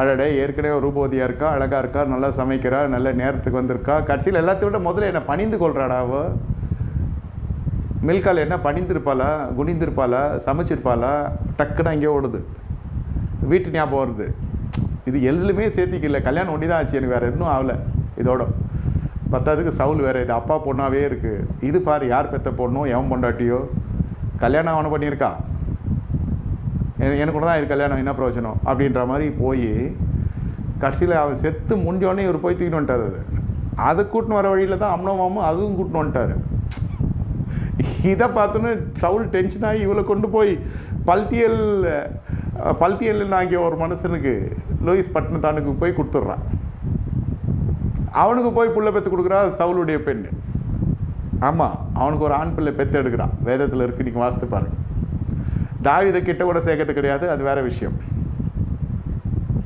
அடடே ஏற்கனவே ரூபவதியாக இருக்கா? அழகாக இருக்கா? நல்லா சமைக்கிறா? நல்ல நேரத்துக்கு வந்திருக்கா? கடைசியில் எல்லாத்தையும் விட முதல்ல என்னை பணிந்து கொள்கிறாடாவோ மில்கால் என்ன பணிந்திருப்பாளா? குனிந்திருப்பாளா? சமைச்சிருப்பாளா? டக்குன்னு அங்கே ஓடுது. வீட்டு ஞாபகம் வருது. இது எதுலையுமே சேர்த்திக்கல. கல்யாணம் ஒண்டி தான் ஆச்சு. எனக்கு வேறு இன்னும் ஆகலை இதோட. பத்தாவதுக்கு சவுல் வேறு. இது அப்பா பொண்ணாகவே இருக்குது இது பாரு யார் பெற்ற பொண்ணும் எவன் பொண்டாட்டியோ? கல்யாணம் அவனை பண்ணியிருக்கா. எனக்கு கூட தான் இது கல்யாணம் என்ன பிரயோஜனம்? அப்படின்ற மாதிரி போய் கடைசியில் அவன் செத்து முடிஞ்சோடனே இவர் போய் தூக்கிட்டு வந்துட்டார் அது அதை கூட்டின்னு வர வழியில் தான் அம்னோமாமும் அதுவும் கூட்டின்னு வந்துட்டார். இதை பார்த்துன்னு சவுல் டென்ஷன் ஆகி இவளை கொண்டு போய் பல்தியல் அஹ், பல்தியல் ஆகிய ஒரு மனுஷனுக்கு லூயிஸ் பட்டினத்தானுக்கு போய் கொடுத்துட்றான் அவனுக்கு போய் புள்ள பெற்று கொடுக்குறா சவுளுடைய பெண் ஆமாம் அவனுக்கு ஒரு ஆண் பிள்ளை பெற்று எடுக்கிறான். வேதத்தில் இருக்கு நீங்கள் வாசித்து பாருங்கள் தாவிதை கிட்ட கூட சேர்க்கறது கிடையாது அது வேற விஷயம்.